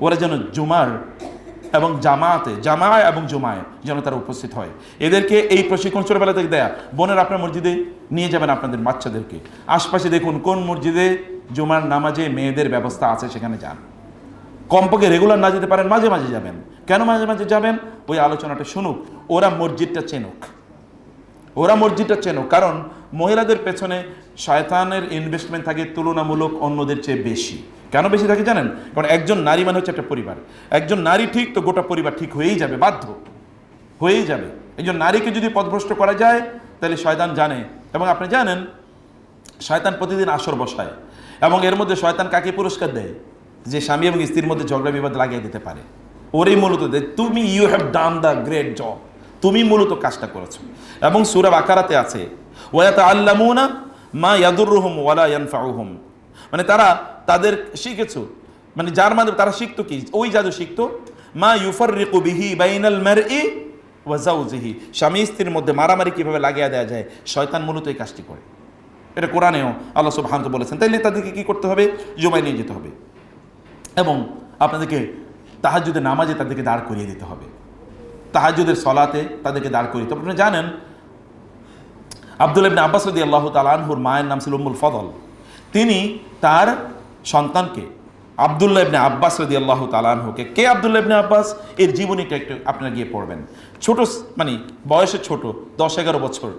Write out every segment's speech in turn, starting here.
ওরা যেন জুমার এবং জামাতে, জামায় এবং জুমায় যেন তারা উপস্থিত হয়। এদেরকে এই প্রশিক্ষণ ছোটবেলা থেকে দেয়া। বোনের আপনার মসজিদে নিয়ে যাবেন আপনাদের বাচ্চাদেরকে। আশপাশে দেখুন কোন মসজিদে জুমার নামাজে মেয়েদের ব্যবস্থা আছে সেখানে যান। কমপক্ষে রেগুলার না যেতে পারেন, মাঝে মাঝে যাবেন। কেন মাঝে মাঝে যাবেন? ওই আলোচনাটা শুনুক। ওরা মসজিদটা চেনুক। ওরা মসজিদটা চেনো কারণ মহিলাদের পেছনে শয়তানের ইনভেস্টমেন্ট থাকে তুলনামূলক অন্যদের চেয়ে বেশি। কেন বেশি থাকে জানেন? কারণ একজন নারী মানে হচ্ছে একটা পরিবার। একজন নারী ঠিক তো গোটা পরিবার ঠিক হয়েই যাবে, বাধ্য। হয়েই যাবে। একজন নারীকে যদি পথভ্রষ্ট করা যায়, তাহলে শয়তান জানে। এবং আপনি জানেন, শয়তান প্রতিদিন আসর বসায়। এবং এর মধ্যে শয়তান কাকে পুরস্কার দেয়? যে স্বামী এবং স্ত্রীর মধ্যে ঝগড়া বিবাদ লাগিয়ে দিতে পারে। ওরই মূলত তুমি you have done the great job তুমি মূলত কাজটা করেছ। এবং সুরাব আকারাতে আছে ওয়াত আল্লামুনা মা ইয়াদুরুহুম ওয়ালা ইয়ানফাউহুম। মানে তারা তাদের শিখেছো। মানে যার মাধ্যমে তারা শিখতো কি? ওই জাদু শিখতো, মা ইউফাররিকু বিহি বাইনাল মারই ওয়া জাওজিহি স্বামী স্ত্রীর মধ্যে মারামারি কীভাবে লাগিয়ে দেওয়া যায়? শয়তান মূলত এই কাজটি করে। এটা কোরআনেও আল্লাহ সুবহানাহু বলেছেন। তাইলে তাদেরকে কী করতে হবে? জমায় নিয়ে যেতে হবে। এবং আপনাদেরকে তাহাজুদের নামাজে তাদেরকে দাঁড় করিয়ে দিতে হবে। তাহাজুদের সলাতে তাদেরকে দাঁড় করিয়ে তবে আপনি জানেন আব্দুল ইবনে আব্বাস রদি আল্লাহ তালানহুর মায়ের নাম ছিল উম্মুল ফদল। তিনি তার সন্তানকে আবদুল্লাহ ইবনে আব্বাস রদি আল্লাহ তালানহুকে কে আবদুল্লাহ ইবনে আব্বাস? এর জীবনীটা একটু আপনারা গিয়ে পড়বেন। ছোট মানে বয়সে ছোট, দশ এগারো বছর।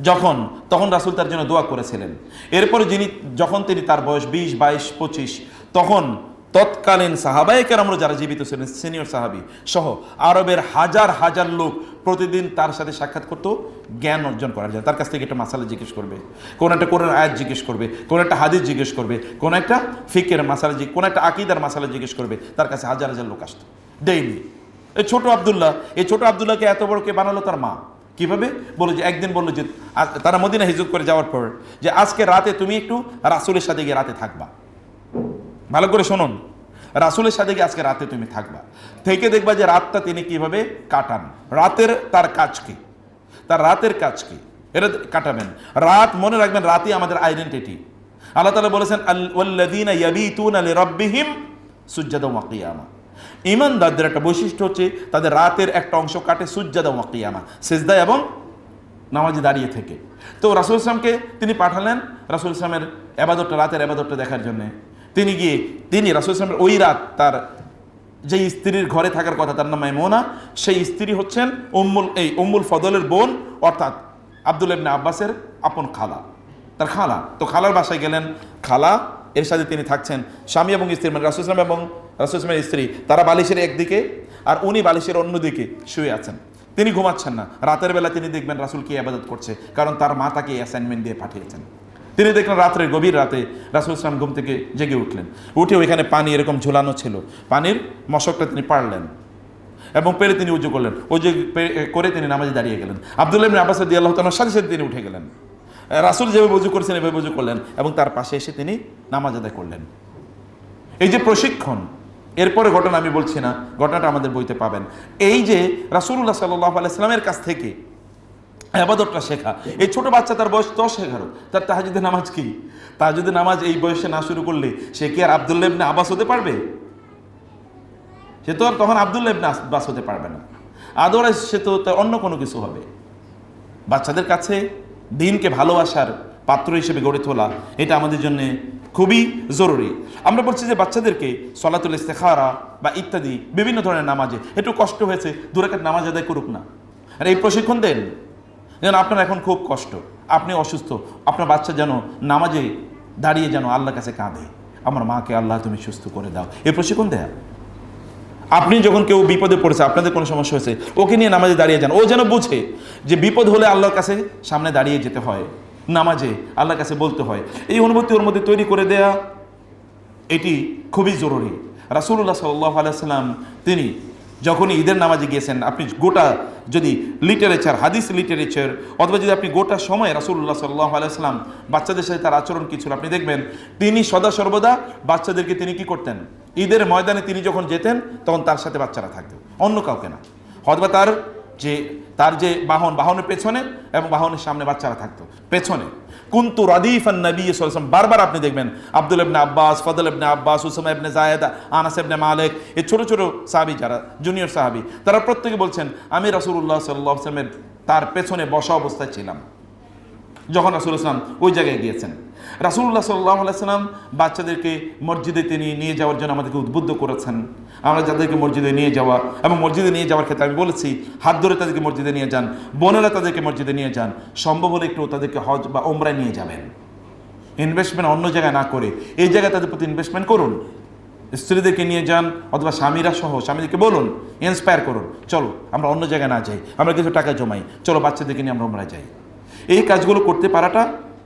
যখন, তখন রাসুল তার জন্য দোয়া করেছিলেন। এরপরে যিনি, যখন তিনি তার বয়স বিশ, বাইশ, পঁচিশ, তখন তৎকালীন সাহাবাই কেরামরা যারা জীবিত ছিলেন, সিনিয়র সাহাবি সহ আরবের হাজার হাজার লোক প্রতিদিন তার সাথে সাক্ষাৎ করতো জ্ঞান অর্জন করার জন্য তার কাছ থেকে একটা মাসালা জিজ্ঞেস করবে, কোন একটা কোরআন আয়াত জিজ্ঞেস করবে, কোন একটা হাদিস জিজ্ঞেস করবে, কোন একটা ফিকের মাসালা জিজ্ঞেস কোন একটা আকিদার মাসালা জিজ্ঞেস করবে, তার কাছে হাজার হাজার লোক আসতো। ডেইলি এই ছোট আবদুল্লাহ, এই ছোট আবদুল্লাহকে এত বড় কে বানালো তার মা? কীভাবে? বলো যে একদিন বলল যে তারা মদিনা হিজরত করে যাওয়ার পর যে আজকে রাতে তুমি একটু রাসুলের সাথে গিয়ে রাতে থাকবা। ভালো করে শুনুন। রাসুলের সাথে গিয়ে আজকে রাতে তুমি থাকবা। থেকে দেখবা যে রাতটা তিনি কীভাবে কাটান। রাতের তার কাজ কি? তার রাতের কাজ কি? এটা কাটাবেন। রাত মনে রাখবেন রাতই আমাদের আইডেন্টিটি আল্লাহ তালা বলেছেন আল্লাদিনা ইয়াবিতুন আলি রব্বিহিম সুজ্জাদা ওয়াকিয়ামা ইমানদারদের একটা বৈশিষ্ট্য হচ্ছে, তাদের রাতের একটা অংশ কাটে সুজ্জাদা ওয়াকিয়ামা সেজদা এবং নামাজে দাঁড়িয়ে থেকে। তো রাসুল ইসলামকে তিনি পাঠালেন, রাসুল ইসলামের এবাদতটা রাতের এবাদতটা দেখার জন্যে। তিনি গিয়ে তিনি রাসুল ইসলামের ওই রাত তার যে স্ত্রীর ঘরে থাকার কথা, তার নাম মাইমোনা, সেই স্ত্রী হচ্ছেন উম্মুল, এই উম্মুল ফদলের বোন, অর্থাৎ আব্দুল ইবনে আব্বাসের আপন খালা। তার খালা। তো খালার বাসায় গেলেন। খালা এর সাথে তিনি থাকছেন। স্বামী এবং স্ত্রী মানে রাসুল ইসলাম এবং রাসুল ইসলামের স্ত্রী, তারা বালিশের একদিকে আর উনি বালিশের অন্যদিকে শুয়ে আছেন। তিনি ঘুমাচ্ছেন না। রাতের বেলা তিনি দেখবেন রাসুল কি আবাদত করছে, কারণ তার মা তাকে অ্যাসাইনমেন্ট দিয়ে পাঠিয়েছেন। তিনি দেখলেন রাত্রে গভীর রাতে রাসুল ইসলাম ঘুম থেকে জেগে উঠলেন। উঠে ওইখানে পানি এরকম ঝুলানো ছিল। পানির মশকটা তিনি পারলেন এবং পেরে তিনি উজু করলেন। উজু করে তিনি নামাজে দাঁড়িয়ে গেলেন। আবদুল্লাহ আব্বাস দিয়ে আল্লাহ তালার সাথে সাথে তিনি উঠে গেলেন। রাসুল যেভাবে উজু করেছেন, এভাবে উজু করলেন এবং তার পাশে এসে তিনি নামাজ আদায় করলেন। এই যে প্রশিক্ষণ, এরপরে ঘটনা আমি বলছি না, ঘটনাটা আমাদের বইতে পাবেন। এই যে রাসুল্লাহ সাল্লাহ আলাইসলামের কাছ থেকে আবাদতটা শেখা। এই ছোট বাচ্চা তার বয়স দশ এগারো। তার তাহাজুদের নামাজ কি? তাহাজুদের নামাজ এই বয়সে না শুরু করলে সে কি আর আবদুল্লাহ ইবনে আবাস হতে পারবে? সে তো আর তখন আবদুল্লাহ ইবনে হতে পারবে না। আদরাজ সে তো তার অন্য কোনো কিছু হবে। বাচ্চাদের কাছে দিনকে ভালোবাসার পাত্র হিসেবে গড়ে তোলা, এটা আমাদের জন্য খুবই জরুরি। আমরা বলছি যে বাচ্চাদেরকে সলাতুল ইস্তেখারা বা ইত্যাদি বিভিন্ন ধরনের নামাজে, একটু কষ্ট হয়েছে দূরাকার নামাজ আদায় করুক না। আর এই প্রশিক্ষণ দেন। যেন আপনার এখন খুব কষ্ট। আপনি অসুস্থ, আপনার বাচ্চা যেন নামাজে দাঁড়িয়ে যেন আল্লাহর কাছে কাঁদে। আমার মাকে আল্লাহ তুমি সুস্থ করে দাও। এ প্রশিক্ষণ দেয়া। আপনি যখন কেউ বিপদে পড়েছে, আপনাদের কোনো সমস্যা হয়েছে, ওকে নিয়ে নামাজে দাঁড়িয়ে যান। ও যেন বুঝে যে বিপদ হলে আল্লাহর কাছে সামনে দাঁড়িয়ে যেতে হয়। নামাজে আল্লাহর কাছে বলতে হয়। এই অনুভূতি ওর মধ্যে তৈরি করে দেয়া, এটি খুবই জরুরি। রাসুল্লাহ সাল্লাহ আলাইসাল্লাম তিনি যখনই ঈদের নামাজে গিয়েছেন, আপনি গোটা যদি লিটারেচার হাদিস লিটারেচার অথবা যদি আপনি গোটা সময় রাসুল্লাহ সাল্লাহ আলাইসাল্লাম বাচ্চাদের সাথে তার আচরণ কী ছিল, আপনি দেখবেন তিনি সদা সর্বদা বাচ্চাদেরকে তিনি কি করতেন? ঈদের ময়দানে তিনি যখন যেতেন, তখন তার সাথে বাচ্চারা থাকতো, অন্য কাউকে না। অথবা তার যে তার যে বাহন, বাহনের পেছনে এবং বাহনের সামনে বাচ্চারা থাকতো, পেছনে। কুন্তু রাদিফান নবী সাল্লাম বারবার আপনি দেখবেন Abdul ibn Abbas, Fadl ibn Abbas, Usama ibn Zayd Anas ibn Malik, এই ছোট ছোট সাহাবি যারা, জুনিয়র সাহাবি, তারা প্রত্যেকে বলছেন, আমি রাসূলুল্লাহ সাল্লাল্লাহু তার পেছনে বসা অবস্থায় ছিলাম। যখন রাসুল ইসলাম ওই জায়গায় গিয়েছেন। রাসুল্লাহ সাল্লাহ বাচ্চাদেরকে মসজিদে তিনি নিয়ে যাওয়ার জন্য আমাদেরকে উদ্বুদ্ধ করেছেন। আমরা যাদেরকে মসজিদে নিয়ে যাওয়া এবং মসজিদে নিয়ে যাওয়ার ক্ষেত্রে আমি বলেছি, হাত ধরে তাদেরকে মসজিদে নিয়ে যান, বোনেরা তাদেরকে মসজিদে নিয়ে যান, সম্ভব হলে একটু তাদেরকে হজ বা ওমরায় নিয়ে যাবেন। ইনভেস্টমেন্ট অন্য জায়গায় না করে, এই জায়গায় তাদের প্রতি ইনভেস্টমেন্ট করুন। স্ত্রীদেরকে নিয়ে যান অথবা স্বামীরা সহ, স্বামীদেরকে বলুন ইন্সপায়ার করুন, চলো আমরা অন্য জায়গায় না যাই, আমরা কিছু টাকা জমাই, চলো বাচ্চাদেরকে নিয়ে আমরা ওমরা যাই। এই কাজগুলো করতে পারাটা